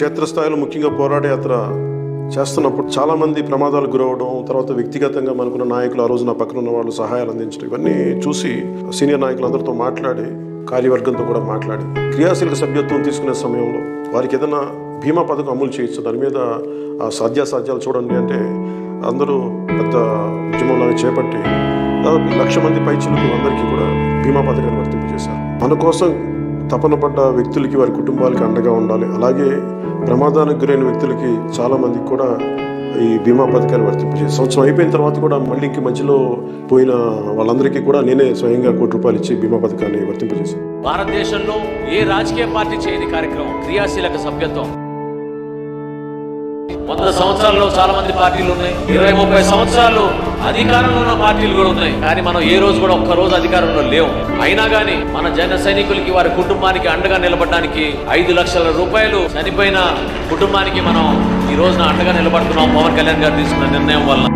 క్షేత్రస్థాయిలో ముఖ్యంగా పోరాట యాత్ర చేస్తున్నప్పుడు చాలామంది ప్రమాదాలు గురవడం తర్వాత వ్యక్తిగతంగా మనకున్న నాయకులు ఆ రోజు నా పక్కన ఉన్న వాళ్ళు సహాయాలు అందించడం ఇవన్నీ చూసి సీనియర్ నాయకులందరితో మాట్లాడి కార్యవర్గంతో కూడా మాట్లాడి క్రియాశీలక సభ్యత్వం తీసుకునే సమయంలో వారికి ఏదైనా బీమా పథకం అమలు చేయొచ్చు? దాని మీద ఆ సాధ్యాసాధ్యాలు చూడండి అంటే అందరూ పెద్ద ఉద్యమంలాగా చేపట్టి దాదాపు లక్ష మంది పైచిలకు అందరికీ కూడా బీమా పథకాన్ని వర్తింపజేశారు. మన కోసం తపన పడ్డ వ్యక్తులకి వారి కుటుంబాలకి అండగా ఉండాలి. అలాగే ప్రమాదానికి గురైన వ్యక్తులకి చాలామందికి కూడా ఈ బీమా పథకాన్ని వర్తింపజేసి సంవత్సరం అయిపోయిన తర్వాత కూడా మళ్ళీ ఇంక మధ్యలో పోయిన వాళ్ళందరికీ కూడా నేనే స్వయంగా కోటి రూపాయలు ఇచ్చి బీమా పథకాన్ని వర్తింపజేశాను. భారతదేశంలో ఏ రాజకీయ పార్టీ చేయని కార్యక్రమం క్రియాశీలక సభ్యత్వం? వంద సంవత్సరాల్లో చాలా మంది పార్టీలు ఉన్నాయి. ఇరవై ముప్పై సంవత్సరాలు అధికారంలో ఉన్న పార్టీలు కూడా ఉన్నాయి. కానీ మనం ఏ రోజు కూడా ఒక్క రోజు అధికారంలో లేవు. అయినా కానీ మన జన సైనికులకి వారి కుటుంబానికి అండగా నిలబడడానికి ఐదు లక్షల రూపాయలు చనిపోయిన కుటుంబానికి మనం ఈ రోజున అండగా నిలబడుతున్నాం. పవన్ కళ్యాణ్ గారు తీసుకున్న నిర్ణయం వల్ల